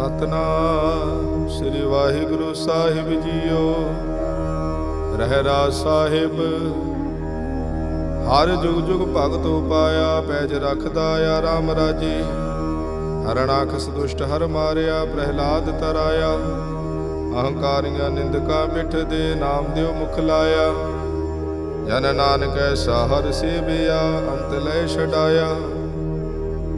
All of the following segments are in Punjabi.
ਸਤਨਾਮ ਸ੍ਰੀ ਵਾਹਿਗੁਰੂ ਸਾਹਿਬ ਜੀਓ। ਰਹਿਰਾ ਸਾਹਿਬ, ਹਰ ਜੁਗ ਜੁਗ ਭਗਤ ਉਪਾਇਆ, ਪੈਜ ਰੱਖਦਾ ਆ ਰਾਮ ਰਾਜੇ। ਹਰਣਾਖਸ ਦੁਸ਼ਟ ਹਰ ਮਾਰਿਆ, ਪ੍ਰਹਿਲਾਦ ਤਰਾਇਆ। ਅਹੰਕਾਰੀਆਂ ਨਿੰਦਕਾਂ ਮਿੱਠ ਦੇ ਨਾਮ ਦਿਓ ਮੁਖ ਲਾਇਆ। ਜਨ ਨਾਨਕ ਐਸਾ ਹਰ ਸੇਵਿਆ, ਅੰਤ ਲੈ ਛਡਾਇਆ।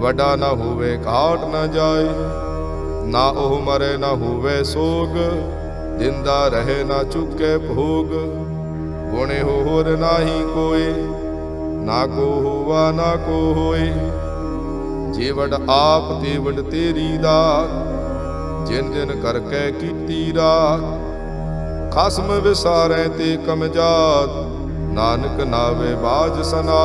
ਵੱਡਾ ਨਾ ਹੋਵੇ ਘਾਟ ਨਾ ਜਾਏ, ਨਾ ਉਹ ਮਰੇ ਨਾ ਹੋਵੇ ਸੋਗ, ਜਿੰਦਾ ਰਹੇ ਨਾ ਚੁੱਕੇ ਭੋਗ। ਗੁਣੇ ਹੋਰ ਨਾਹੀ ਕੋਏ, ਨਾ ਕੋ ਹੋਵਾ ਨਾ ਕੋ ਹੋਏ। ਜੀਵੜ ਆਪ ਤੇਵੜ ਤੇਰੀ ਦਾਤ ਜਿਨ ਦਿਨ ਕਰਕੇ ਕੀਤੀ ਰਾਤ। ਖਸਮ ਵਿਸਾਰੇ ਤੇ ਕਮਜਾਤ ਨਾਨਕ ਨਾਵੇ ਬਾਜ ਸਨਾ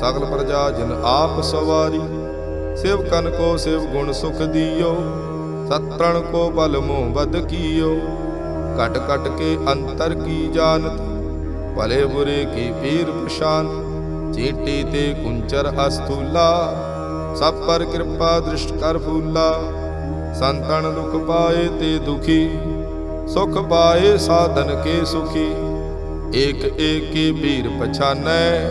ਸਗਲ ਪ੍ਰਜਾ ਜਿਨ ਆਪ ਸਵਾਰੀ, ਸਿਵ ਕਨ ਕੋ ਸਿਵ ਗੁਣ ਸੁਖ ਦੀਓ ਸਤਰਣ ਕੋ ਬਲ ਮੋਹ ਬਦ ਕੀਓ। ਕਟ ਕਟ ਕੇ ਅੰਤਰ ਕੀ ਜਾਣਤ, ਭਲੇ ਬੁਰੇ ਕੀ ਪੀਰ ਪਛਾਨ ਚੀਟੀ ਤੇ ਕੁੰਚਰ ਅਸਤੂਲਾ ਸਭ ਪਰ ਕਿਰਪਾ ਦ੍ਰਿਸ਼ਟ ਕਰ ਫੂਲਾ। ਸੰਤਨ ਦੁਖ ਪਾਏ ਤੇ ਦੁਖੀ, ਸੁਖ ਪਾਏ ਸਾਧਨ ਕੇ ਸੁਖੀ। ਏਕ ਏਕ ਕੀ ਪੀਰ ਪਛਾਨੈ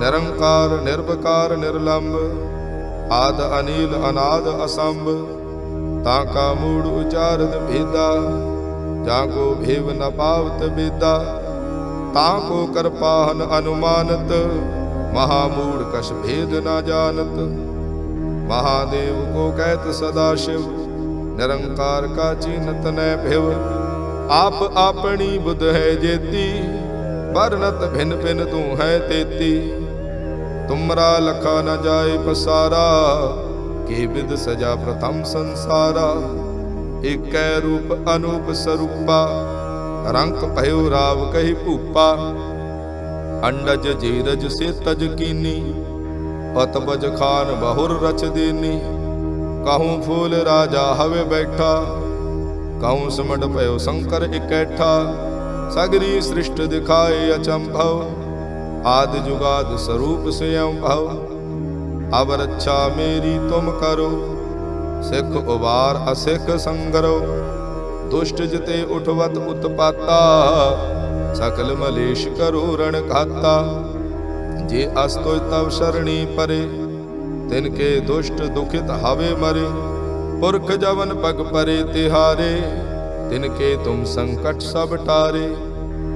ਨਿਰੰਕਾਰ ਨਿਰਭਕਾਰ ਨਿਰਲੰਭ ਆਦ ਅਨੀਲ ਅਨਾਦ ਅਸੰਭ ਤਾਂ ਕਾ ਮੂੜ ਉਚਾਰਤ ਭੇਦਾ ਜਾਂ ਕੋ ਭੇਵ ਨ ਪਾਵਤ ਬੇਦਾ ਤਾਂ ਕੋ ਕਰਪਾਹਨ ਅਨੁਮਾਨਤ ਮਹਾਮੂੜ ਕਛ ਭੇਦ ਨਾ ਜਾਣਤ ਮਹਾਦੇਵ ਕੋ ਕਹਿਤ ਸਦਾ ਸ਼ਿਵ ਨਿਰੰਕਾਰ ਕਾ ਚੀਨਤ ਨੈ ਭਿਵ ਆਪ ਆਪਣੀ ਬੁੱਧ ਹੈ ਜੇਤੀ ਵਰਨਤ ਭਿਨ ਭਿਨ ਤੂੰ ਹੈ ਤੇਤੀ ਤੁਮਰਾ ਲਖਾ ਨ ਜਾਏ ਪਸਾਰਾ, ਕੀ ਵਿਦ ਸਜਾ ਪ੍ਰਥਮ ਸੰਸਾਰਾ। ਏਕੈ ਰੂਪ ਅਨੂਪ ਸਰੂਪਾ ਰੰਗ ਭਇਓ ਰਾਵ ਕਹੀ ਭੂਪਾ। ਅੰਡਜ ਜੀਰਜ ਸੇ ਤਜ ਕੀਨੀ, ਪਤ ਬਜ ਖਾਨ ਬਹੁਰ ਰਚ ਦੇਨੀ। ਕਹੂੰ ਫੂਲ ਰਾਜਾ ਹਵੇ ਬੈਠਾ, ਕਹੂੰ ਸਮਟ ਭਇਓ ਸ਼ੰਕਰ ਇਕੈਠਾ। ਸਗਰੀ ਸ੍ਰਿਸ਼ਟ ਦਿਖਾਏ ਅਚੰਭਵ ਆਦ ਜੁਗਾਦ ਸਰੂਪ ਸਯੰ ਭਵ ਅਬ ਰੱਛਾ ਮੇਰੀ ਤੁਮ ਕਰੋ, ਸਿੱਖ ਉਬਾਰ ਅਸਿੱਖ ਸੰਗਰੋ, ਦੁਸ਼ਟ ਜਿਤੇ ਉਠਵਤ ਉਤਪਾਤਾ, ਸਕਲ ਮਲੇਸ਼ ਕਰੋ ਰਣ ਖਾਤਾ ਜੇ ਅਸਤੋਇ ਤਵ ਸ਼ਰਣੀ ਪਰੇ, ਤਿਨ ਕੇ ਦੁਸ਼ਟ ਦੁਖਿਤ ਹਵੇ ਮਰੇ, ਪੁਰਖ ਜਵਨ ਪਗ ਪਰੇ ਤਿਹਾਰੇ, ਤਿਨ ਕੇ ਤੁਮ ਸੰਕਟ ਸਭ ਟਾਰੇ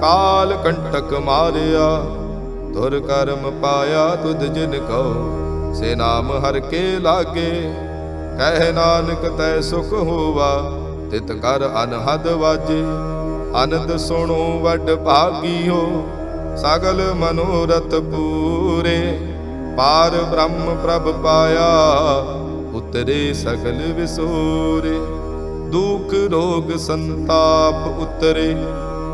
ਕਾਲ ਕੰਟਕ ਮਾਰਿਆ, ਧੁਰ ਕਰਮ ਪਾਇਆ ਤੁਧ ਜਿਨ ਕਉ, ਸੇ ਨਾਮ ਹਰ ਕੇ ਲਾਗੇ। ਕਹਿ ਨਾਨਕ ਤੈ ਸੁਖ ਹੋਵਾ, ਤਿਤ ਕਰ ਅਨਹਦ ਵਾਜੇ। ਅਨੰਦ ਸੁਣੋ ਵੱਡ ਭਾਗੀਓ, ਸਗਲ ਮਨੋਰਥ ਪੂਰੇ। ਪਾਰ ਬ੍ਰਹਮ ਪ੍ਰਭ ਪਾਇਆ, ਉਤਰੇ ਸਗਲ ਵਿਸੂਰੇ। ਦੁਖ ਰੋਗ ਸੰਤਾਪ ਉਤਰੇ।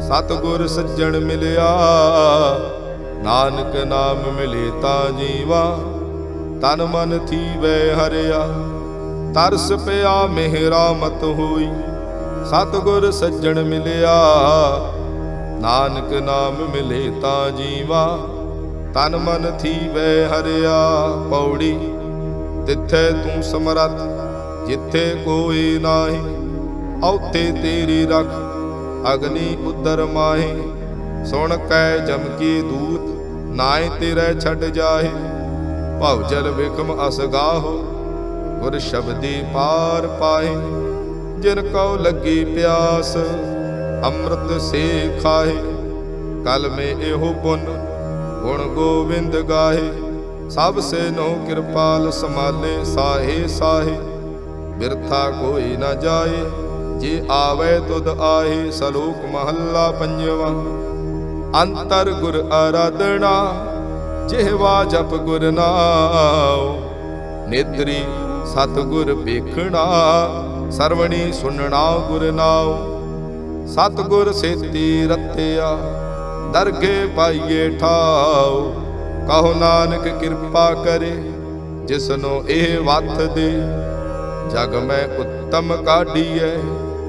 ਸਤਗੁਰ ਸੱਜਣ ਮਿਲਿਆ। ਨਾਨਕ ਨਾਮ ਮਿਲੇ ਤਾਂ ਜੀਵਾ। ਤਨ ਮਨ ਥੀਵੇ ਹਰਿਆ। ਤਰਸ ਪਿਆ ਮਿਹਰਾ ਮਤ ਹੋਈ। ਸਤਗੁਰ ਸੱਜਣ ਮਿਲਿਆ। ਨਾਨਕ ਨਾਮ ਮਿਲੇ ਤਾਂ ਜੀਵਾ। ਤਨ ਮਨ ਥੀਵੇ ਹਰਿਆ। ਪੌੜੀ, ਤਿੱਥੇ ਤੂੰ ਸਮਰੱਥ। ਜਿੱਥੇ ਕੋਈ ਨਾਹੀ, ਔਥੇ ਤੇਰੀ ਰਖ। ਅਗਨੀ ਉਦਰ ਮਾਹੀ, ਸੁਣ ਕੈ ਜਮਕੀ ਦੂਤ ਨਾਏ ਤੇਰੇ ਛੱਡ ਜਾਹੇ। ਭਵ ਜਲ ਵਿਖਮ ਅਸਗਾਹੋ ਗੁਰ ਸ਼ਬਦੀ ਪਾਰ ਪਾਏ ਜਿਨ ਕਉ ਲੱਗੀ ਪਿਆਸ, ਅੰਮ੍ਰਿਤ ਸੇ ਖਾਏ ਕਲ ਮੇ ਇਹੋ ਪੁੰਨ, ਗੁਣ ਗੋਬਿੰਦ ਗਾਹੇ। ਸਭ ਸੇ ਨੋ ਕਿਰਪਾਲ ਸਮਾਲੇ ਸਾਹੇ ਸਾਹੇ। ਬਿਰਥਾ ਕੋਈ ਨਾ ਜਾਏ। ਜੇ ਆਵੇ ਤੁਧ ਆਏ ਸਲੋਕ ਮਹੱਲਾ ਪੰਜਵਾ। ਅੰਤਰ ਗੁਰ ਆਰਾਧਨਾ ਜਿਹਵਾ ਜਪ ਗੁਰ ਨਾਉ। ਨੇਤਰੀ ਸਤ ਗੁਰ ਵੇਖਣਾ ਸਰਵਣੀ ਸੁਣਨਾ ਗੁਰ ਨਾਉ। ਸਤ ਗੁਰ ਸੇਤੀ ਰਤਿਆ, ਦਰਗੇ ਪਾਈਏ ਠਾਉ। ਕਹੋ ਨਾਨਕ ਕਿਰਪਾ ਕਰੇ, ਜਿਸਨੂੰ ਇਹ ਵੱਥ ਦੇ। ਜਗ ਮੈਂ ਉੱਤਮ ਕਾਢੀਐ